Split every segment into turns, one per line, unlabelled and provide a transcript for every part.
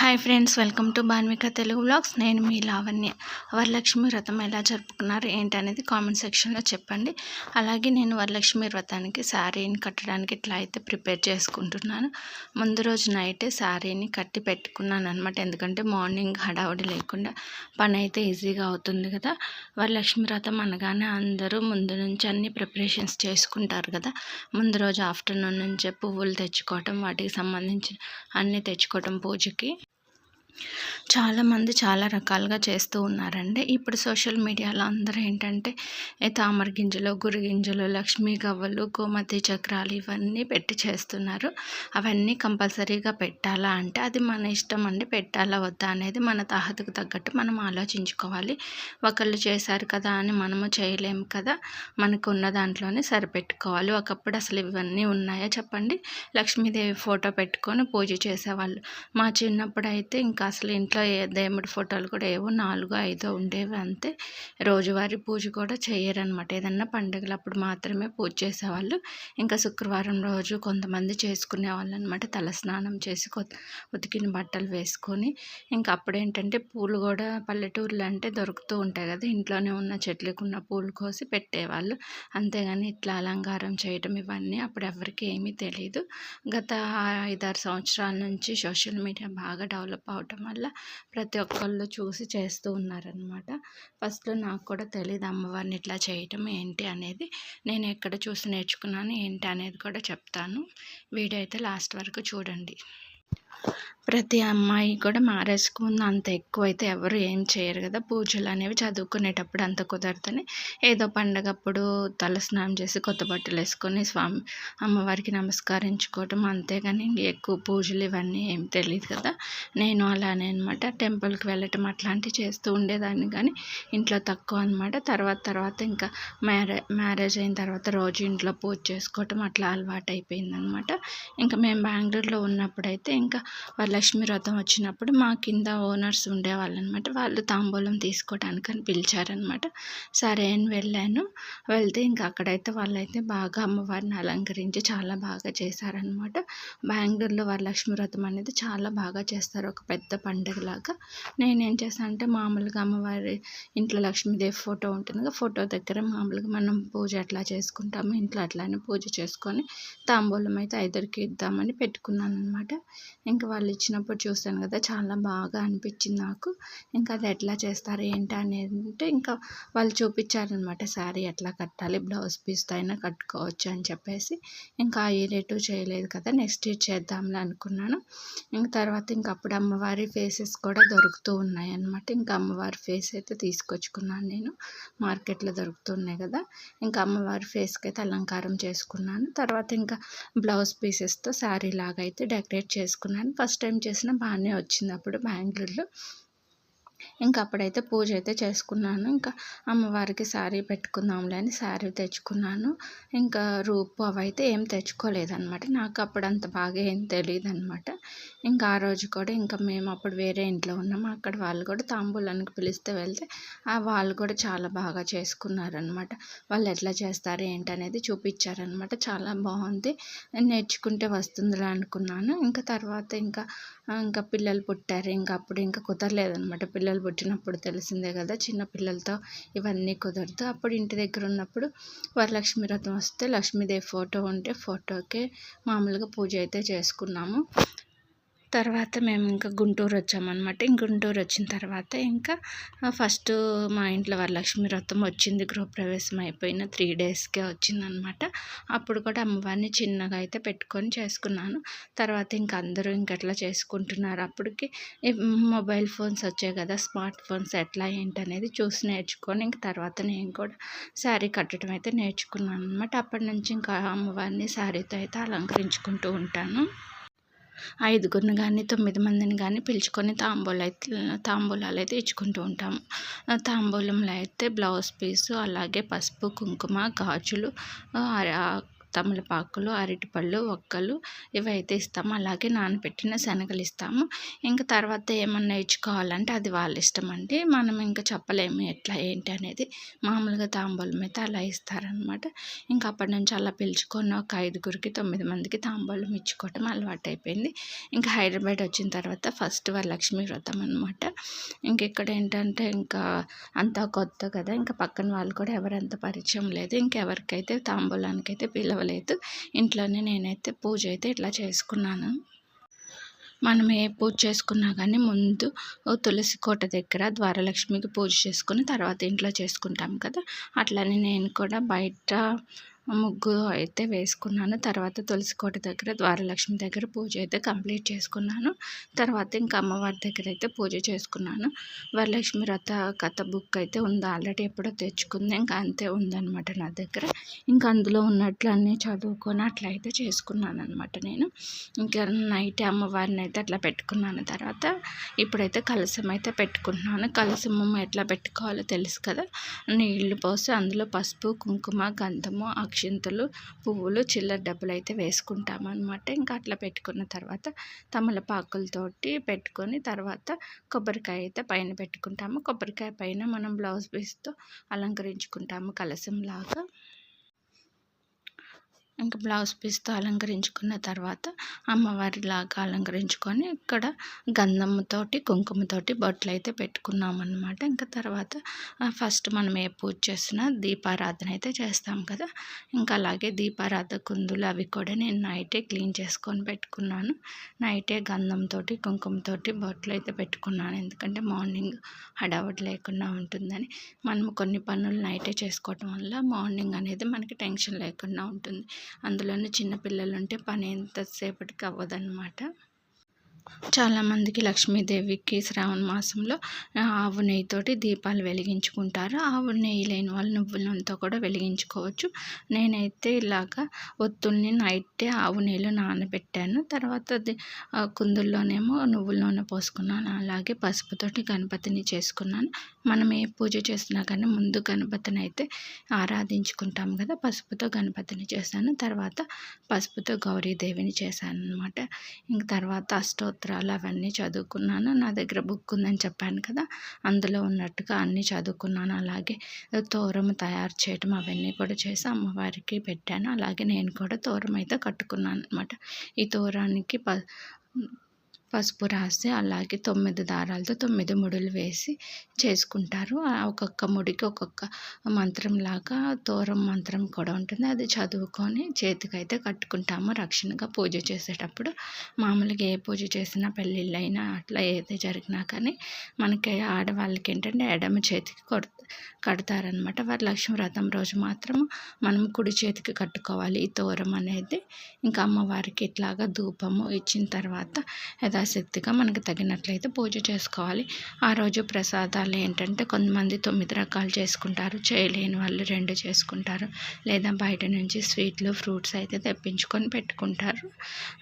Hi friends welcome to Banvika Telugu blogs నేను మీ లావణ్య. వరలక్ష్మి వ్రతం ఎలా జరుపుకున్నారు ఏంటి అనేది కామెంట్ సెక్షన్లో చెప్పండి. అలాగే నేను వరలక్ష్మి వ్రతానికి శారీని కట్టడానికి ఇట్లా అయితే ప్రిపేర్ చేసుకుంటున్నాను. ముందు రోజు నైట్ శారీని కట్టి పెట్టుకున్నాను అనమాట ఎందుకంటే మార్నింగ్ హడావుడి లేకుండా పని అయితే ఈజీగా అవుతుంది కదా. వరలక్ష్మి వ్రతం అనగానే అందరూ ముందు నుంచి అన్ని ప్రిపరేషన్స్ చేసుకుంటారు కదా. ముందు రోజు ఆఫ్టర్నూన్ నుంచే పువ్వులు తెచ్చుకోవటం వాటికి సంబంధించిన అన్నీ తెచ్చుకోవటం పూజకి. చాలామంది చాలా రకాలుగా చేస్తూ ఉన్నారండి. ఇప్పుడు సోషల్ మీడియాలో అందరూ ఏంటంటే తామర గింజలు గురి గింజలు లక్ష్మీ గవ్వలు గోమతి చక్రాలు ఇవన్నీ పెట్టి చేస్తున్నారు. అవన్నీ కంపల్సరీగా పెట్టాలా అంటే అది మన ఇష్టం అండి. పెట్టాలా వద్దా అనేది మన తాహతకు తగ్గట్టు మనం ఆలోచించుకోవాలి. ఒకళ్ళు చేశారు కదా అని మనము చేయలేము కదా మనకు ఉన్న దాంట్లోనే సరిపెట్టుకోవాలి. ఒకప్పుడు అసలు ఇవన్నీ ఉన్నాయా చెప్పండి? లక్ష్మీదేవి ఫోటో పెట్టుకొని పూజ చేసేవాళ్ళు. మా చిన్నప్పుడు అయితే ఇంకా అసలు ఇంట్లో ఏ దేవుడి ఫోటోలు కూడా ఏవో నాలుగు ఐదో ఉండేవి అంతే. రోజువారీ పూజ కూడా చేయరనమాట ఏదన్నా పండుగలు అప్పుడు మాత్రమే పూజ చేసేవాళ్ళు. ఇంకా శుక్రవారం రోజు కొంతమంది చేసుకునే వాళ్ళు అనమాట తలస్నానం చేసి ఉతికిన బట్టలు వేసుకొని. ఇంకా అప్పుడేంటంటే పూలు కూడా పల్లెటూర్లు అంటే దొరుకుతూ ఉంటాయి కదా. ఇంట్లోనే ఉన్న చెట్లకు ఉన్న పూలు కోసి పెట్టేవాళ్ళు. అంతేగాని ఇట్లా అలంకారం చేయటం ఇవన్నీ అప్పుడు ఎవరికి ఏమీ తెలియదు గత ఐదారు సంవత్సరాల నుంచి సోషల్ మీడియా బాగా డెవలప్ అవటం వల్ల ప్రతి ఒక్కళ్ళు చూసి చేస్తూ ఉన్నారనమాట ఫస్ట్లో నాకు కూడా తెలియదు అమ్మవారిని ఇట్లా చేయటం ఏంటి అనేది. నేను ఎక్కడ చూసి నేర్చుకున్నాను ఏంటి అనేది కూడా చెప్తాను. వీడియో అయితే లాస్ట్ వరకు చూడండి. ప్రతి అమ్మాయి కూడా మ్యారేజ్కి ముందు అంత ఎక్కువ అయితే ఎవరు ఏం చేయరు కదా. పూజలు అనేవి చదువుకునేటప్పుడు అంత కుదరదని ఏదో పండగప్పుడు తలస్నానం చేసి కొత్త బట్టలు వేసుకొని స్వామి అమ్మవారికి నమస్కరించుకోవటం అంతేగాని ఎక్కువ పూజలు ఇవన్నీ ఏం తెలియదు కదా. నేను అలానే అనమాట టెంపుల్కి వెళ్ళటం అట్లాంటివి చేస్తూ ఉండేదాన్ని కానీ ఇంట్లో తక్కువ అనమాట తర్వాత తర్వాత ఇంకా మ్యారే మ్యారేజ్ అయిన తర్వాత రోజు ఇంట్లో పూజ చేసుకోవటం అట్లా అలవాటు అయిపోయిందనమాట ఇంకా మేము బెంగళూరులో ఉన్నప్పుడైతే ఇంకా వాళ్ళ లక్ష్మీ వ్రతం వచ్చినప్పుడు మా కింద ఓనర్స్ ఉండేవాళ్ళు అనమాట వాళ్ళు తాంబూలం తీసుకోవడానికి అని పిలిచారనమాట. సరే అని వెళ్ళాను. వెళ్తే ఇంకా అక్కడైతే వాళ్ళైతే బాగా అమ్మవారిని అలంకరించి చాలా బాగా చేశారనమాట. బెంగళూరులో వరలక్ష్మి వ్రతం అనేది చాలా బాగా చేస్తారు. ఒక పెద్ద పండుగలాగా. నేనేం చేశాను అంటే మామూలుగా అమ్మవారి ఇంట్లో లక్ష్మీదేవి ఫోటో ఉంటుంది ఫోటో దగ్గర మామూలుగా మనం పూజ అట్లా చేసుకుంటాము ఇంట్లో అట్లానే పూజ చేసుకొని తాంబూలం అయితే ఐదురికి ఇద్దామని పెట్టుకున్నాను అనమాట ఇంకా వాళ్ళు ఇచ్చినప్పుడు చూశాను కదా చాలా బాగా అనిపించింది నాకు. ఇంకా అది ఎట్లా చేస్తారు ఏంటి అనేది ఇంకా వాళ్ళు చూపించారనమాట శారీ ఎట్లా కట్టాలి బ్లౌజ్ పీస్తో అయినా కట్టుకోవచ్చు అని చెప్పేసి. ఇంకా ఈ రేటు చేయలేదు కదా నెక్స్ట్ ఇయర్ చేద్దాంలే అనుకున్నాను. ఇంకా తర్వాత ఇంకా అప్పుడు అమ్మవారి ఫేసెస్ కూడా దొరుకుతూ ఉన్నాయి అనమాట ఇంకా అమ్మవారి ఫేస్ అయితే తీసుకొచ్చుకున్నాను నేను. మార్కెట్లో దొరుకుతున్నాయి కదా ఇంకా అమ్మవారి ఫేస్కి అయితే అలంకారం చేసుకున్నాను. తర్వాత ఇంకా బ్లౌజ్ పీసెస్తో శారీ లాగా అయితే డెకరేట్ చేసుకున్నాను. ఫస్ట్ టైం చేసినా బాగానే వచ్చింది అప్పుడు బెంగళూరులో. ఇంకా అప్పుడైతే పూజ అయితే చేసుకున్నాను. ఇంకా అమ్మవారికి శారీ పెట్టుకుందాంలే అని శారీ తెచ్చుకున్నాను. ఇంకా రూపు అవైతే ఏం తెచ్చుకోలేదన్నమాట. నాకు అప్పుడు అంత బాగా ఏం తెలియదు అనమాట ఇంకా ఆ రోజు కూడా ఇంకా మేము అప్పుడు వేరే ఇంట్లో ఉన్నాము. అక్కడ వాళ్ళు కూడా తాంబూలానికి పిలిస్తే వెళ్తే ఆ వాళ్ళు కూడా చాలా బాగా చేసుకున్నారనమాట వాళ్ళు ఎట్లా చేస్తారు ఏంటనేది చూపించారనమాట చాలా బాగుంది. నేర్చుకుంటే వస్తుందిలే అనుకున్నాను. ఇంకా తర్వాత ఇంకా ఇంకా పిల్లలు పుట్టారు. ఇంకా అప్పుడు ఇంకా కుదరలేదనమాట పిల్లలు పుట్టినప్పుడు తెలిసిందే కదా చిన్న పిల్లలతో ఇవన్నీ కుదరదు అప్పుడు ఇంటి దగ్గర ఉన్నప్పుడు వరలక్ష్మి వ్రతం వస్తే లక్ష్మీదేవి ఫోటో ఉంటే ఫోటోకే మామూలుగా పూజ అయితే చేసుకున్నాము. తర్వాత మేము ఇంకా గుంటూరు వచ్చామన్నమాట. ఇంక గుంటూరు వచ్చిన తర్వాత ఇంకా ఫస్ట్ మా ఇంట్లో వరలక్ష్మి వ్రతం వచ్చింది. గృహప్రవేశం అయిపోయిన త్రీ డేస్కే వచ్చిందనమాట అప్పుడు కూడా అమ్మవారిని చిన్నగా అయితే పెట్టుకొని చేసుకున్నాను. తర్వాత ఇంక అందరూ ఇంకట్లా చేసుకుంటున్నారు. అప్పటికి మొబైల్ ఫోన్స్ వచ్చాయి కదా స్మార్ట్ ఫోన్స్ ఎట్లా ఏంటనేది చూసి నేర్చుకొని ఇంక తర్వాత నేను కూడా శారీ కట్టడం అయితే నేర్చుకున్నాను అనమాట అప్పటి నుంచి ఇంకా అమ్మవారిని శారీతో అయితే అలంకరించుకుంటూ ఉంటాను. ఐదుగురిని కానీ తొమ్మిది మందిని కానీ పిలుచుకొని తాంబూలు అయితే తాంబూలాలు అయితే ఇచ్చుకుంటూ ఉంటాము. తాంబూలంలో అయితే బ్లౌజ్ పీసు అలాగే పసుపు కుంకుమ గాజులు తమలపాకులు అరటిపళ్ళు ఒక్కలు ఇవైతే ఇస్తాము. అలాగే నానబెట్టిన శనగలు ఇస్తాము ఇంకా తర్వాత ఏమన్నా ఇచ్చుకోవాలంటే అది వాళ్ళ ఇష్టం అండి. మనం ఇంకా చెప్పలేము ఎట్లా ఏంటి అనేది. మామూలుగా తాంబూలం అయితే అలా ఇస్తారనమాట. ఇంకా అప్పటి నుంచి అలా పిలుచుకొని ఒక ఐదుగురికి తొమ్మిది మందికి తాంబూలం ఇచ్చుకోవటం అలవాటు అయిపోయింది ఇంకా హైదరాబాద్ వచ్చిన తర్వాత ఫస్ట్ వరలక్ష్మి వ్రతం అనమాట ఇంకెక్కడ ఏంటంటే ఇంకా అంతా కొత్త కదా. ఇంకా పక్కన వాళ్ళు కూడా ఎవరంత పరిచయం లేదు. ఇంకెవరికైతే తాంబూలానికైతే అవ్వలేదు. ఇంట్లోనే నేనైతే పూజ అయితే ఇట్లా చేసుకున్నాను. మనం ఏ పూజ చేసుకున్నా కానీ ముందు తులసి కోట దగ్గర ద్వారలక్ష్మికి పూజ చేసుకుని తర్వాత ఇంట్లో చేసుకుంటాం కదా. అట్లనే నేను కూడా బయట ముగ్గు అయితే వేసుకున్నాను. తర్వాత తులసి కోట దగ్గర ద్వారలక్ష్మి దగ్గర పూజ అయితే కంప్లీట్ చేసుకున్నాను. తర్వాత ఇంకా అమ్మవారి దగ్గర అయితే పూజ చేసుకున్నాను. వరలక్ష్మి రథ కథ బుక్ అయితే ఉంది. ఆల్రెడీ ఎప్పుడో తెచ్చుకుంది. ఇంకా అంతే ఉందన్నమాట నా దగ్గర. ఇంకా అందులో ఉన్నట్లు అన్నీ చదువుకొని అట్లా అయితే చేసుకున్నాను అనమాట నేను. ఇంకా నైట్ అమ్మవారిని అయితే అట్లా పెట్టుకున్నాను. తర్వాత ఇప్పుడైతే కలసం అయితే పెట్టుకుంటున్నాను. కలసము ఎట్లా పెట్టుకోవాలో తెలుసు కదా? నీళ్ళు పోసి అందులో పసుపు కుంకుమ గంధము అక్షింతలు పువ్వులు చిల్లర డబ్బులు అయితే వేసుకుంటాము అనమాట ఇంకా అట్లా పెట్టుకున్న తర్వాత తమలపాకులతోటి పెట్టుకొని తర్వాత కొబ్బరికాయ అయితే పైన పెట్టుకుంటాము. కొబ్బరికాయ పైన మనం బ్లౌజ్ పీస్తో అలంకరించుకుంటాము కలసంలాగా ఇంకా బ్లౌజ్ పీస్తో అలంకరించుకున్న తర్వాత అమ్మవారిలాగా అలంకరించుకొని ఇక్కడ గంధంతోటి కుంకుమతోటి బొట్లు అయితే పెట్టుకున్నాం అనమాట ఇంకా తర్వాత ఫస్ట్ మనం ఏ పూజ చేసినా దీపారాధన అయితే చేస్తాం కదా. ఇంకా అలాగే దీపారాధన కుందులు అవి కూడా నేను నైటే క్లీన్ చేసుకొని పెట్టుకున్నాను. నైటే గంధంతో కుంకుమతోటి బొట్లు అయితే పెట్టుకున్నాను. ఎందుకంటే మార్నింగ్ హడావడి లేకుండా ఉంటుందని. మనం కొన్ని పనులు నైటే చేసుకోవటం వల్ల మార్నింగ్ అనేది మనకి టెన్షన్ లేకుండా ఉంటుంది. అందులోనే చిన్నపిల్లలు ఉంటే పని ఎంతసేపటికి అవ్వదన్నమాట. చాలామందికి లక్ష్మీదేవికి శ్రావణ మాసంలో ఆవు నెయ్యితోటి దీపాలు వెలిగించుకుంటారు. ఆవు నెయ్యి లేని వాళ్ళు నువ్వుల నూనెతో కూడా వెలిగించుకోవచ్చు. నేనైతే ఇలాగా ఒత్తుల్ని నైటే ఆవు నెయ్యిలో నానబెట్టాను. తర్వాత కుందుల్లోనేమో నువ్వుల నూనె పోసుకున్నాను. అలాగే పసుపుతోటి గణపతిని చేసుకున్నాను. మనం ఏ పూజ చేసినా కానీ ముందు గణపతిని అయితే ఆరాధించుకుంటాం కదా పసుపుతో గణపతిని చేశాను. తర్వాత పసుపుతో గౌరీదేవిని చేశాను అనమాట ఇంక తర్వాత సూత్రాలు అవన్నీ చదువుకున్నాను. నా దగ్గర బుక్ ఉందని చెప్పాను కదా అందులో ఉన్నట్టుగా అన్నీ చదువుకున్నాను. అలాగే తోరం తయారు చేయటం అవన్నీ కూడా చేసి అమ్మవారికి పెట్టాను. అలాగే నేను కూడా తోరం అయితే కట్టుకున్నాను అనమాట ఈ తోరానికి ప పసుపు రాసి అలాగే తొమ్మిది దారాలతో తొమ్మిది ముడులు వేసి చేసుకుంటారు. ఒక్కొక్క ముడికి ఒక్కొక్క మంత్రం లాగా తోరం మంత్రం కూడా ఉంటుంది. అది చదువుకొని చేతికైతే కట్టుకుంటాము. రక్షణగా పూజ చేసేటప్పుడు మామూలుగా ఏ పూజ చేసినా పెళ్ళిళ్ళైనా అట్లా ఏది జరిగినా కానీ మనకి ఆడవాళ్ళకి ఏంటంటే ఎడమ చేతికి కొడు కడతారనమాట వరలక్ష్మి వ్రతం రోజు మాత్రం మనం కుడి చేతికి కట్టుకోవాలి. ఈ తోరం అనేది ఇంకా అమ్మవారికి ఇట్లాగా ధూపము ఇచ్చిన తర్వాత యథాశక్తిగా మనకు తగినట్లయితే పూజ చేసుకోవాలి. ఆ రోజు ప్రసాదాలు ఏంటంటే కొంతమంది తొమ్మిది రకాలు చేసుకుంటారు. చేయలేని వాళ్ళు రెండు చేసుకుంటారు. లేదా బయట నుంచి స్వీట్లు ఫ్రూట్స్ అయితే తెప్పించుకొని పెట్టుకుంటారు.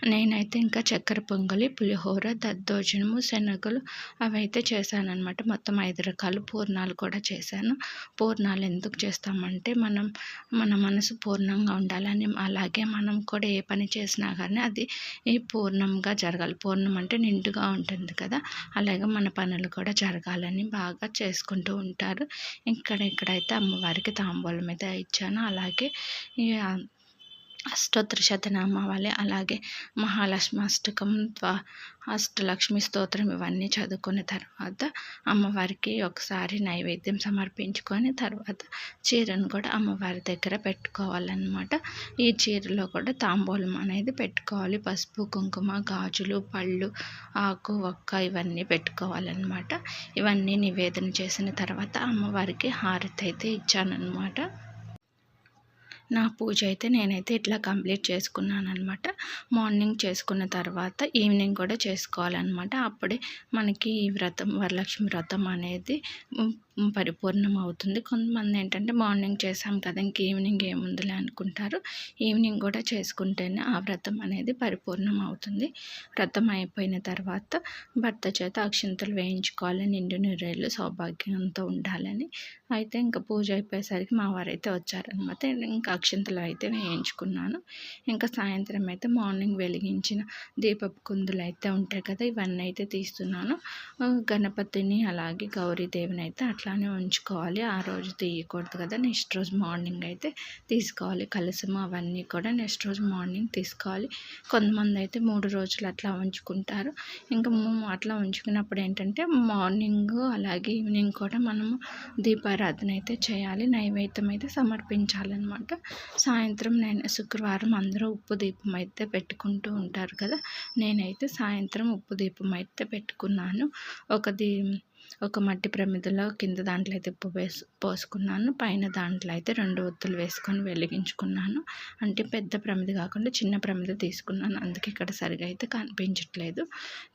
నేనైతే ఇంకా చక్కెర పొంగలి పులిహోర దద్దోజనము శనగలు అవైతే చేశానన్నమాట. చేశానమాట మొత్తం ఐదు రకాలు పూర్ణాలు కూడా చేశాను. పూర్ణాలు ఎందుకు చేస్తామంటే మనం మన మనసు పూర్ణంగా ఉండాలని. అలాగే మనం కూడా ఏ పని చేసినా కానీ అది పూర్ణంగా జరగాలి. పూర్ణం అంటే నిండుగా ఉంటుంది కదా. అలాగే మన పనులు కూడా జరగాలని బాగా చేసుకుంటూ ఉంటారు. ఇక్కడ ఇక్కడైతే అమ్మవారికి తాంబూలం మీద ఇచ్చాను. అలాగే అష్టోత్తర శతనామావళి అలాగే మహాలక్ష్మి అష్టకం ద్వా అష్టలక్ష్మి స్తోత్రం ఇవన్నీ చదువుకున్న తర్వాత అమ్మవారికి ఒకసారి నైవేద్యం సమర్పించుకొని తర్వాత చీరను కూడా అమ్మవారి దగ్గర పెట్టుకోవాలన్నమాట. ఈ చీరలో కూడా తాంబూలం అనేది పెట్టుకోవాలి. పసుపు కుంకుమ గాజులు పళ్ళు ఆకు ఒక్క ఇవన్నీ పెట్టుకోవాలన్నమాట. ఇవన్నీ నివేదన చేసిన తర్వాత అమ్మవారికి హారతి అయితే ఇచ్చానన్నమాట. నా పూజ అయితే నేనైతే ఇట్లా కంప్లీట్ చేసుకున్నాను అనమాట మార్నింగ్ చేసుకున్న తర్వాత ఈవినింగ్ కూడా చేసుకోవాలన్నమాట. అప్పుడే మనకి ఈ వ్రతం వరలక్ష్మి వ్రతం అనేది పరిపూర్ణం అవుతుంది. కొంతమంది ఏంటంటే మార్నింగ్ చేసాం కదా ఇంక ఈవినింగ్ ఏముందిలే అనుకుంటారు. ఈవినింగ్ కూడా చేసుకుంటేనే ఆ వ్రతం అనేది పరిపూర్ణం అవుతుంది. వ్రతం అయిపోయిన తర్వాత భర్త చేత అక్షింతలు వేయించుకోవాలి నిండు నీరేళ్ళు సౌభాగ్యంతో ఉండాలని. అయితే ఇంకా పూజ అయిపోయేసరికి మా వారైతే వచ్చారనమాట ఇంకా అక్షంతలు అయితే వేయించుకున్నాను. ఇంకా సాయంత్రం అయితే మార్నింగ్ వెలిగించిన దీపపు కుందులు అయితే ఉంటాయి కదా ఇవన్నీ అయితే తీస్తున్నాను. గణపతిని అలాగే గౌరీదేవిని అయితే అట్లానే ఉంచుకోవాలి. ఆ రోజు తీయకూడదు కదా నెక్స్ట్ రోజు మార్నింగ్ అయితే తీసుకోవాలి. కలసము అవన్నీ కూడా నెక్స్ట్ రోజు మార్నింగ్ తీసుకోవాలి. కొంతమంది అయితే మూడు రోజులు అట్లా ఉంచుకుంటారు. ఇంకా అట్లా ఉంచుకున్నప్పుడు ఏంటంటే మార్నింగ్ అలాగే ఈవినింగ్ కూడా మనము దీపారాధన అయితే చేయాలి. నైవేద్యం అయితే సమర్పించాలన్నమాట. సాయంత్రం నేను శుక్రవారం అందరూ ఉప్పు దీపం అయితే పెట్టుకుంటూ ఉంటారు కదా. నేనైతే సాయంత్రం ఉప్పు దీపం అయితే పెట్టుకున్నాను. ఒక దీ ఒక మట్టి ప్రమిదలో కింద దాంట్లో అయితే ఉప్పు వేసు పోసుకున్నాను. పైన దాంట్లో అయితే రెండు ఒత్తులు వేసుకొని వెలిగించుకున్నాను. అంటే పెద్ద ప్రమిది కాకుండా చిన్న ప్రమిద తీసుకున్నాను. అందుకే ఇక్కడ సరిగా అయితే కనిపించట్లేదు.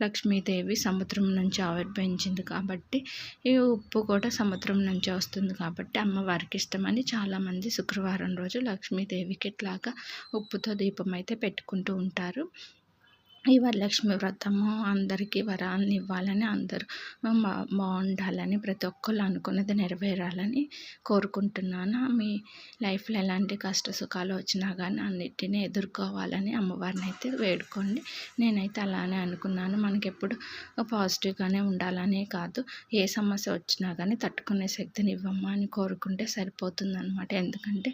లక్ష్మీదేవి సముద్రం నుంచి ఆవిర్భవించింది కాబట్టి ఈ ఉప్పు కూడా సముద్రం నుంచి వస్తుంది కాబట్టి అమ్మవారికి ఇష్టమని చాలామంది శుక్రవారం రోజు లక్ష్మీదేవికి ఇట్లాగా ఉప్పుతో దీపం అయితే పెట్టుకుంటూ ఉంటారు. ఈ వరలక్ష్మి వ్రతము అందరికీ వరాలను ఇవ్వాలని అందరూ బాగుండాలని ప్రతి ఒక్కరు అనుకున్నది నెరవేరాలని కోరుకుంటున్నాను. మీ లైఫ్లో ఎలాంటి కష్ట సుఖాలు వచ్చినా కానీ అన్నిటినీ ఎదుర్కోవాలని అమ్మవారిని అయితే వేడుకోండి. నేనైతే అలానే అనుకున్నాను. మనకి ఎప్పుడు పాజిటివ్గానే ఉండాలనే కాదు ఏ సమస్య వచ్చినా కానీ తట్టుకునే శక్తిని ఇవ్వమ్మా అని కోరుకుంటే సరిపోతుంది అనమాట ఎందుకంటే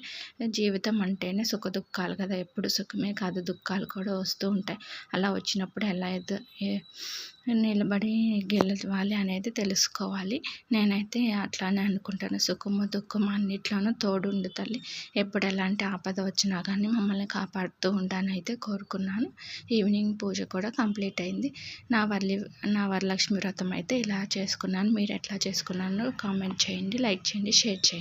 జీవితం అంటేనే సుఖ దుఃఖాలు కదా. ఎప్పుడు సుఖమే కాదు దుఃఖాలు కూడా వస్తూ ఉంటాయి. అలా వచ్చినప్పుడు ఎలా నిలబడి గెలవాలి అనేది తెలుసుకోవాలి. నేనైతే అట్లానే అనుకుంటాను. సుఖము దుఃఖము అన్నిట్లోనూ తోడుండు తల్లి. ఎప్పుడు ఎలాంటి ఆపద వచ్చినా కానీ మమ్మల్ని కాపాడుతూ ఉండాలని కోరుకున్నాను. ఈవినింగ్ పూజ కూడా కంప్లీట్ అయింది. నా వరలి నా వరలక్ష్మి వ్రతం అయితే ఇలా చేసుకున్నాను. మీరు ఎట్లా చేసుకున్నాను కామెంట్ చేయండి లైక్ చేయండి షేర్ చేయండి.